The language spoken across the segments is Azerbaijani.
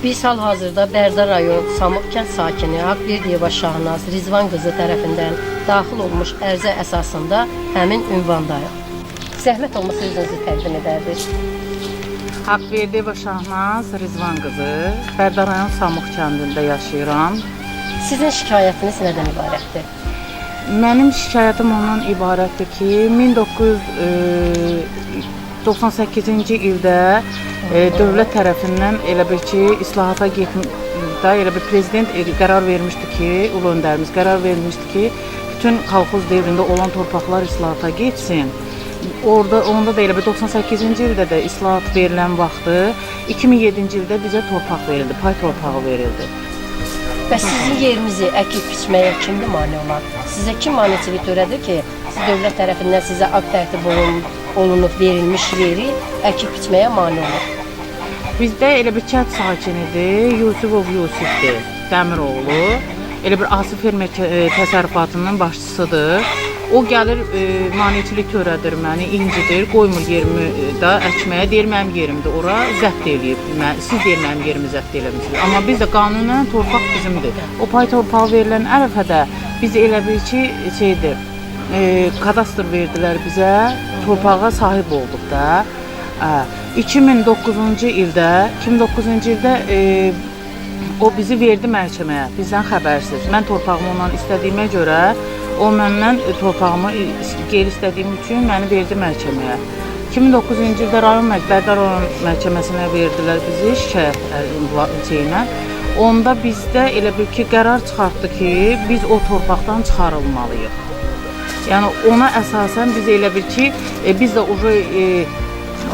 Biz hal-hazırda Bərdə rayon Samux kənd sakini Haqverdiyeva Şahnaz Rizvan qızı tərəfindən daxil olmuş ərizə əsasında həmin ünvandayıq. Zəhmət olmasa özünüzü təqdim edərdiniz. Haqverdiyeva Şahnaz Rizvan qızı, Bərdə rayon Samux kəndində yaşayıram. Sizin şikayətiniz nədən ibarətdir? Mənim şikayətim ondan ibarətdir ki, 1998-ci ildə e, dövlət tərəfindən elə bir ki, islahata getdə elə bir prezident e, qərar vermişdi ki, ulu öndərimiz qərar vermişdi ki, bütün kolxoz devrində olan torpaqlar islahata getsin. Orada onda da elə bir 98-ci ildə də islahat verilən vaxtı 2007-ci ildə bizə torpaq verildi, pay torpağı verildi. Bəs sizin yerinizi əkib biçməyə kimdir mane olan? Sizə kim maneçilik törədir ki, siz dövlət tərəfindən sizə akt tərtib olun, olunub verilmiş yeri əkib biçməyə mane olur? Bizdə elə bir kənd sakinidir, Yusifov Yusifdir, Dəmiroğlu. Elə bir Asif fermer e, təsərrüfatının başçısıdır. O gəlir e, maneçilik törədir məni, incidir, qoymur yerimi e, də əkməyə, deyir mənim yerimdir. Ora zəbt eləyib. Mən, siz deyir mənim yerimi zəbt eləmisiniz. Amma bizdə qanunən torpaq bizimdir. O pay torpağı verilən ərəfədə biz elə bir ki, şeydir, e, kadastr verdilər bizə, torpağa sahib olduq da. Hə, 2009-cu ildə, 2009-cu ildə e, o bizi verdi məhkəməyə, bizdən xəbərsiz. Mən torpağımı ondan istədiyimə görə, o məndən e, torpağımı geri istədiyim üçün məni verdi məhkəməyə. 2009-cu ildə rayon məhkəmədə rayon məhkəməsinə verdilər bizi şikayət ə, ünva- şeyinə. Onda bizdə elə bir ki, qərar çıxartdı ki, biz o torpaqdan çıxarılmalıyıq. Yəni ona əsasən biz elə bir ki, e, biz də uje e,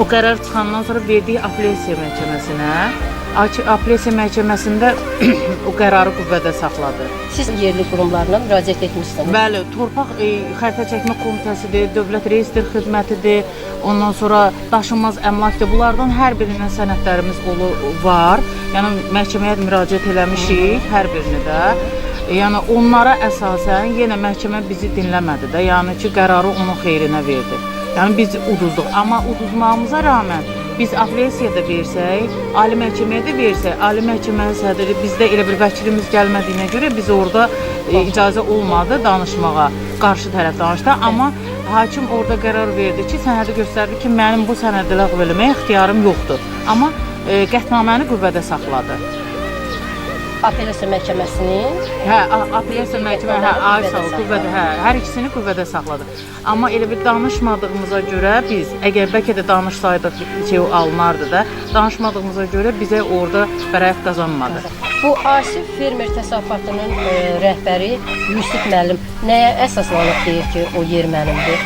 o qərar çıxandan sonra verdiyi apellyasiya məhkəməsinə, apellyasiya məhkəməsində o qərarı qüvvədə saxladı. Siz yerli qurumlarına müraciət etmişsiniz. Bəli, torpaq e, xəritə çəkmə komitəsidir, dövlət reyestr xidmətidir, ondan sonra daşınmaz əmlakdır. Bunlardan hər birindən sənədlərimiz olur var. Yəni məhkəməyə müraciət eləmişik hər birini də. Yəni onlara əsasən yenə məhkəmə bizi dinləmədi də. Yəni ki, qərarı onun xeyrinə verdi. Yəni biz uduzduq, amma uduzmağımıza rağmen biz apellyasiya da versək, ali məhkəməyə də versək, ali məhkəmənin sədri bizdə elə bir vəkilimiz gəlmədiyinə görə biz orada e, icazə olmadı danışmağa. Qarşı tərəf danışdı, amma hakim orada qərar verdi ki, sənədi göstərdi ki, mənim bu sənədi ləğv eləməyə ixtiyarım yoxdur. Amma e, qətnaməni qüvvədə saxladı. Apellyasiya məhkəməsinin Hə, apellyasiya məhkəmə, hə, ol, qüvvədə, hə, hər ikisini qüvvədə saxladı. Amma elə bir danışmadığımıza görə biz, əgər bəlkə də danışsaydıq şey alınardı da, danışmadığımıza görə bizə orada bəraət qazanmadı. bu Asif fermer təsərrüfatının e, rəhbəri Yusif müəllim nəyə əsaslanıb deyir ki, o yer mənimdir?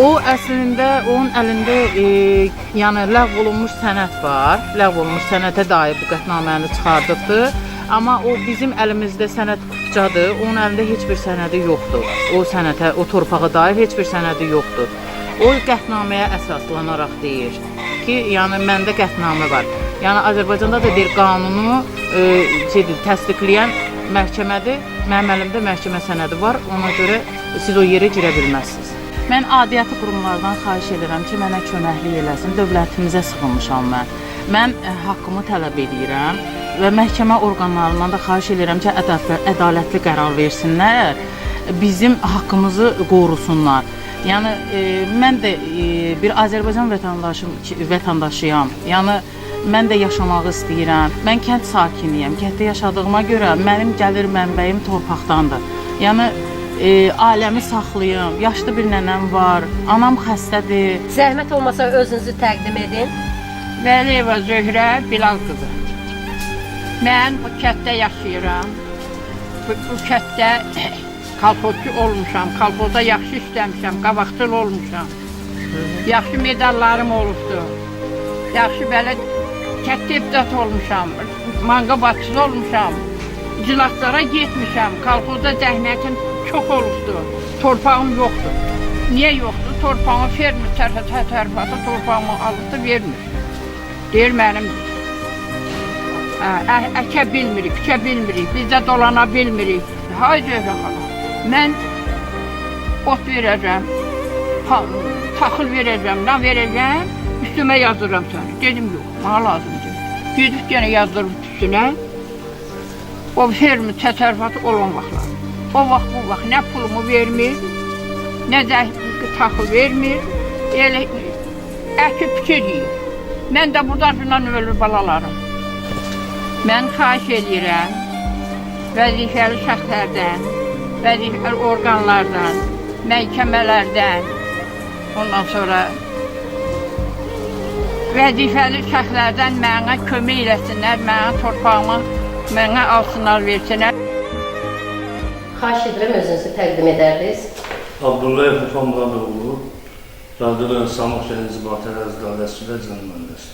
O əslində onun əlində e, yəni ləğv olunmuş sənəd var. Ləğv olunmuş sənətə dair bu qətnaməni çıxardıbdı. Amma o bizim əlimizdə sənəd qutcadır. Onun əlində heç bir sənədi yoxdur. O sənətə, o torpağa dair heç bir sənədi yoxdur. O qətnaməyə əsaslanaraq deyir ki, yəni məndə qətnamə var. Yəni Azərbaycanda da bir qanunu e, şeydir, təsdiqləyən məhkəmədir. Mənim əlimdə məhkəmə sənədi var. Ona görə siz o yerə girə bilməzsiniz. Mən aidiyyatı qurumlardan xahiş edirəm ki, mənə köməklik eləsin. Dövlətimizə sığınmışam mən. Mən ə, haqqımı tələb edirəm və məhkəmə orqanlarından da xahiş edirəm ki, ədalətli, ədalətli qərar versinlər. Bizim haqqımızı qorusunlar. Yəni e, mən də e, bir Azərbaycan vətəndaşım vətəndaşıyam. Yəni mən də yaşamağı istəyirəm. Mən kənd sakiniyəm. Kənddə yaşadığıma görə mənim gəlir mənbəyim torpaqdandır. Yəni e, ailəmi saxlayım. Yaşlı bir nənəm var. Anam xəstədir. Zəhmət olmasa özünüzü təqdim edin. Vəliyeva Zöhrə Bilal qızı. Mən bu kənddə yaşayıram. Bu, bu kənddə kolxozçu olmuşam. Kolxozda yaxşı işləmişəm, qabaqcıl olmuşam. Yaxşı medallarım olubdu. Yaxşı belə kənd deputat olmuşam. Manqa başçısı olmuşam. İclaslara getmişəm. Kolxozda zəhmətim çox olubdu. Torpağım yoxdur. Niyə yoxdur? Torpağımı fermer tərəfə tərəfə torpağımı alıbdı vermir. Deyir mənimdir. Ə- əkə bilmirik, biçə bilmirik, biz dolana bilmirik. Hay Zöhrə xala, mən ot verəcəm, taxıl verəcəm, nə verəcəm, üstümə yazıram səni. Dedim yox, mənə lazımdır. Gedib yenə yazdırıb üstünə. O fermi təsərrüfatı olan vaxtlar. O vaxt bu vaxt nə pulumu vermir, nə də taxı vermir. Elə əkib biçir. Mən də burada bundan ölür balalarım. Mən xahiş edirəm vəzifəli şəxslərdən, vəzifəli orqanlardan, məhkəmələrdən, ondan sonra vəzifəli şəxslərdən mənə kömək eləsinlər, mənə torpağımı mənə alsınlar, versinlər. Xahiş edirəm özünüzü təqdim edərdiniz. Abdullayev Rıfan Muradoğlu, Radyodan Samux şəhər İnzibatı Ərazi Dairəsi və İcra Mühəndisi.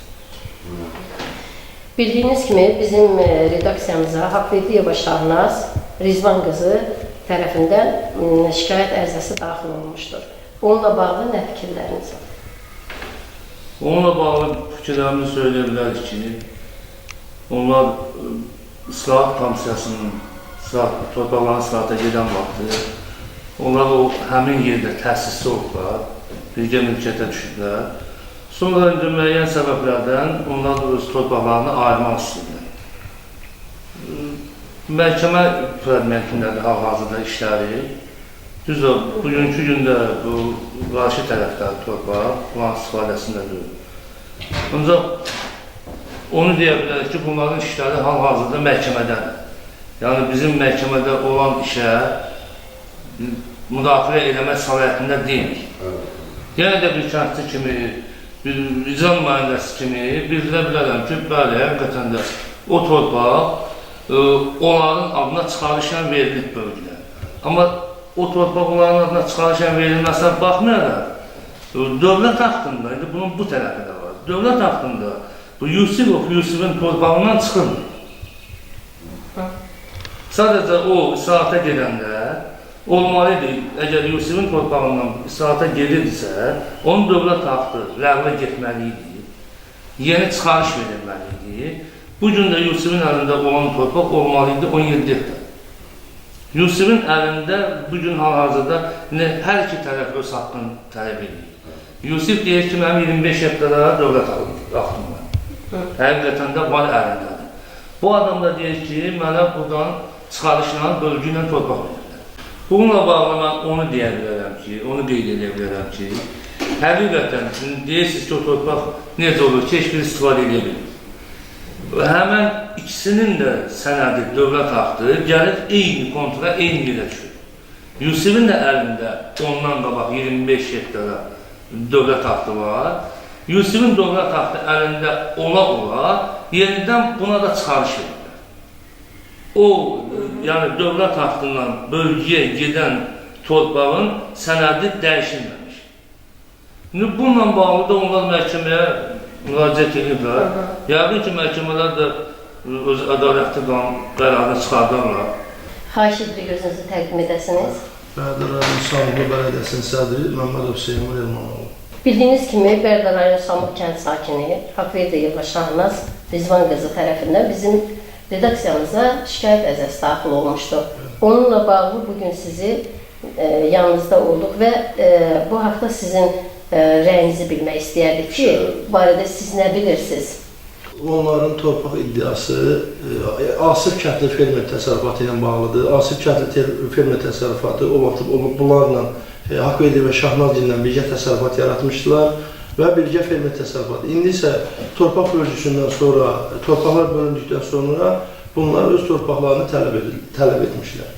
Bildiyiniz kimi bizim e, redaksiyamıza Haqverdiyeva Şahnaz Rizvan qızı tərəfindən şikayət ərizəsi daxil olmuşdur. Onunla bağlı nə fikirləriniz var? Onunla bağlı fikirlərimizi söyləyə bilərik ki, onlar ə, İslahat Komissiyasının islahat, torpaqların islahata gedən vaxtı onlar o həmin yerdə təsisçi olublar, birgə mülkiyyətə düşüblər. Sonra indi müəyyən səbəblərdən onlar öz torpaqlarını ayırmaq istəyirlər. Məhkəmə fragmentindədir hal-hazırda işləri. Düz o, bugünkü gündə bu qarşı tərəfdə torpaq plan istifadəsində deyil. Ancaq onu deyə bilərik ki, bunların işləri hal-hazırda məhkəmədədir. Yəni bizim məhkəmədə olan işə müdaxilə eləmək səlahiyyətində deyilik. Yenə də bir kəndli kimi, bir icra nümayəndəsi kimi bildirə bilərəm ki, bəli, həqiqətən də o torpaq ə, onların adına çıxarışla verilib bölgəyə. Amma o torpaq onların adına çıxarışla verilməsinə baxmayaraq, ə, dövlət haqqında, indi bunun bu tərəfi də var, dövlət haqqında bu Yusifov Yusifin torpağından çıxılmır. Sadəcə o islahatə gedəndə olmalı idi, əgər Yusifin torpağından islahata gedirdisə, onun dövlət haqqı ləğvə getməli idi, yeni çıxarış verilməli idi. Bu gün də Yusifin əlində olan torpaq olmalı idi 17 hektar. Yusifin əlində bu gün hal-hazırda hər iki tərəf öz haqqını tələb edir. Yusif deyir ki, mənim 25 hektara dövlət haqqım var. Həqiqətən də var əlindədir. Bu adam da deyir ki, mənə buradan çıxarışla, bölgü ilə torpaq verirlər. Bununla bağlı mən onu deyə bilərəm ki, onu qeyd edə bilərəm ki, həqiqətən deyirsiniz ki, o torpaq necə olur ki, heç bir istifadə edə bilir. Və Həmən ikisinin də sənədi dövlət haqqı gəlir eyni kontura, eyni yerə düşür. Yusifin də əlində ondan qabaq 25 hektara dövlət haqqı var. Yusifin dövlət haqqı əlində ola-ola yenidən buna da çıxarış. O, yəni dövlət haqqından bölgəyə gedən torpağın sənədi dəyişilməmiş. İndi bununla bağlı da onlar məhkəməyə müraciət ediblər. Yəqin ki, məhkəmələr də öz ədalətli qanun qərarını çıxardarlar. Xahiş edirik özünüzü təqdim edəsiniz. Bərdə rayon Samurlu Bələdiyyəsinin sədri Məmmədov Hüseyin Elmanoğlu. Bildiyiniz kimi Bərdə rayon Samur kənd sakini Haqverdiyeva Şahnaz Rizvan qızı tərəfindən bizim redaksiyamıza şikayət ərizəsi daxil olmuşdu. Onunla bağlı bugün sizi e, yanınızda olduq və e, bu haqda sizin e, rəyinizi bilmək istəyərdik ki, bu barədə siz nə bilirsiniz? Onların torpaq iddiası e, Asif kəndli fermer təsərrüfatı ilə bağlıdır. Asif kəndli fermer təsərrüfatı o vaxt bunlarla e, Haqverdi və Şahnaz ilə birgə təsərrüfat yaratmışdılar və birgə fermer təsərrüfatı. İndi isə torpaq bölgüsündən sonra, torpaqlar bölündükdən sonra bunlar öz torpaqlarını tələb, edil, tələb etmişlər.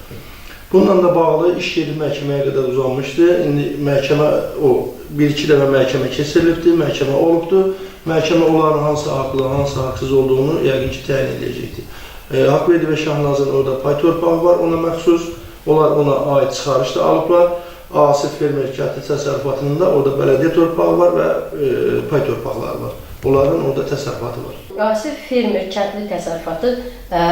Bununla da bağlı iş yeri məhkəməyə qədər uzanmışdı. İndi məhkəmə o bir-iki dəfə məhkəmə keçirilibdi, məhkəmə olubdu. Məhkəmə onların hansı haqlı, hansı haqsız olduğunu yəqin ki təyin edəcəkdir. E, Haqverdi və Şahnazın orada pay torpağı var, ona məxsus. Onlar ona aid çıxarış da alıblar. Asif fermer kəndi təsərrüfatının da orada bələdiyyə torpağı var və e, pay torpaqları var. Onların orada təsərrüfatı var. Asif fermer kəndli təsərrüfatı ə,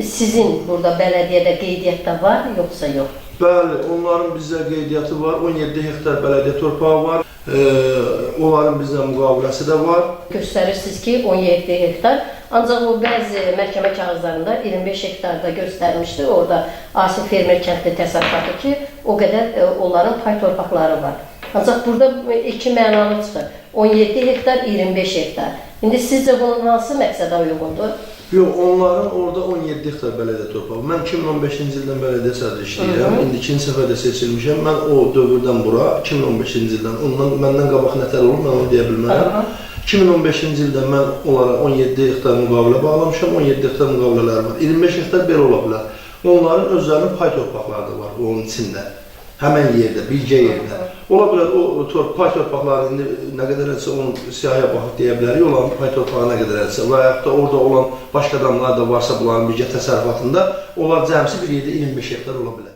sizin burada bələdiyyədə qeydiyyatda var, yoxsa yox? Bəli, onların bizdə qeydiyyatı var. 17 hektar bələdiyyə torpağı var. E, onların bizdə müqaviləsi də var. Göstərirsiniz ki, 17 hektar. Ancaq o bəzi məhkəmə kağızlarında 25 hektarda göstərmişdi. Orada Asif fermer kəndli təsərrüfatı ki, o qədər ə, onların pay torpaqları var. Ancaq burada iki mənalı çıxır. 17 hektar, 25 hektar. İndi sizcə bunun hansı məqsədə uyğundur? Yox, onların orada 17 hektar bələdiyyə torpağı. Mən 2015-ci ildən bələdiyyə sədri işləyirəm. İndi ikinci səfərdə seçilmişəm. Mən o dövrdən bura 2015-ci ildən, ondan məndən qabaq nətər olub, mən onu deyə bilmərəm. 2015-ci ildə mən onlara 17 hektar müqavilə bağlamışam. 17 hektar müqavilələri var. 25 hektar belə ola bilər. Onların özlərinin pay torpaqları da var onun içində. Həmən yerdə, bircə yerdə. Ola bilər o, o tor pay torpaqları indi nə qədərsə onun siyahıya baxıb deyə bilərik, olan pay torpağı nə qədərsə və yaxud da orada olan başqa adamlar da varsa bunların birgə təsərrüfatında, onlar cəmsi bir yerdə 25 hektar ola bilər.